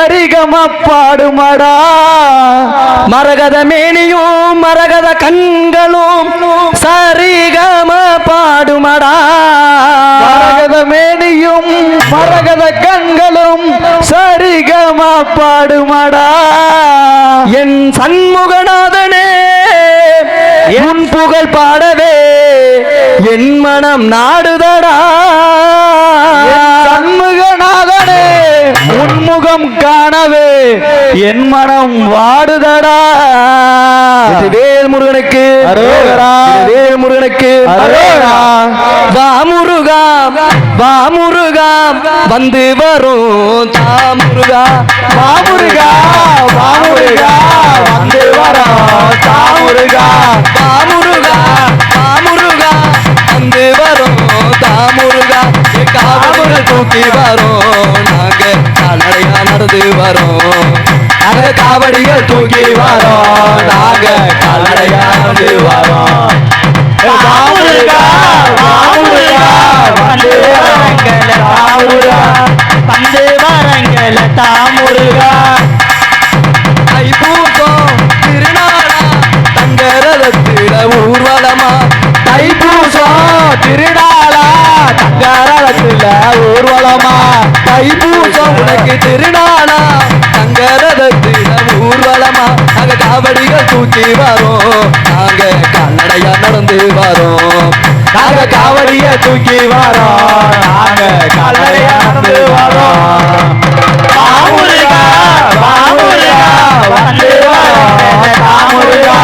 சரிகம பாடுமடா மரகத மேனியும் மரகத கண்களும் சரிகம பாடுமடா மரகத மேனியும் மரகத கண்களும் சரிகம பாடுமடா என் சண்முகநாதனே என் புகழ் பாடவே என் மனம் நாடுதடா. காணவே. என் மனம் வாடுதடா. வேல் முருகனுக்கு. அரோகரா. வேல் முருகனுக்கு. அரோகரா. வா முருகா. வா முருகா. வந்து வரும். தா முருகா. வா முருகா, வா முருகா, வந்து வரோம். தா முருகா. வா முருகா. வா முருகா. வந்து வரும். தா முருகா. காவல் தூக்கி வரோம். நாங்க நடையா நடந்து வரும் நாங்க காவடிகள் தூக்கி வரோம். நாங்க கால்நடையா நடந்து வரோம். தூக்கி வரோம். நாங்க கால்நடையா நடந்து வரோம். நாங்க காவடிய தூக்கி வரோம். நாங்க கால்நடையா நடந்து வரோம். வா முருகா, வா முருகா, வந்து வரங்கள தா முருகா.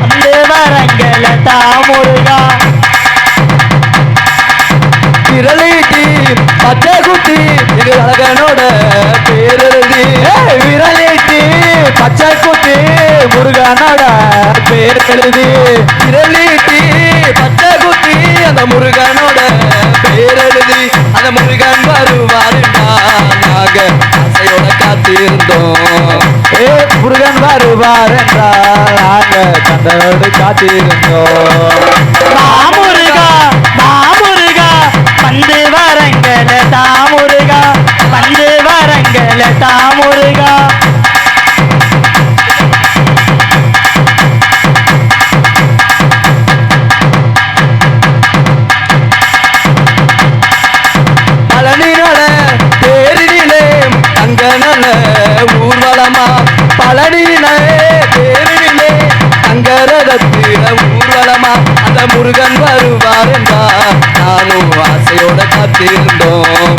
வந்து வரங்கள தா முருகா. விரலீட்டி பச்சை குத்தி அழகனோட பேரெழுதி விரலீட்டி பச்சை பேர் எழுதி விரலீட்டி பச்சை குத்தி அந்த முருகனோட பேரெழுதி அந்த முருகன் வருவாருடா நாங்க ஆசையோட காத்திருந்தோம். ஏ முருகன் வருவார் என்றால் நாங்க கண்டனோடு காத்திருந்தோம் முருகா மாமுருகா வந்து வரங்கள தாமுருகா வந்து வரங்கள தாமுருகா பழனியிலே தேரினிலே அங்க ஊர்வலமா அந்த முருகன் வருவார் என்றா நானும் ஆசையோட காத்திருந்தோம்.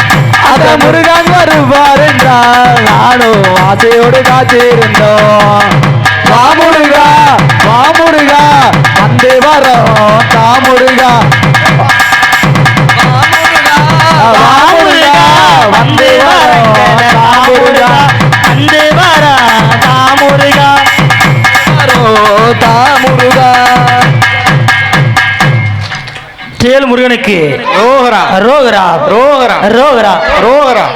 அந்த முருகன் வருவார் என்றால் நானும் ஆசையோடு காத்திருந்தோம். வா முருகா வந்தே வரோம் செயல் முருகனுக்கு. ரோகரா. ரோகரா. ரோகரா. ரோகரா. ரோகரா.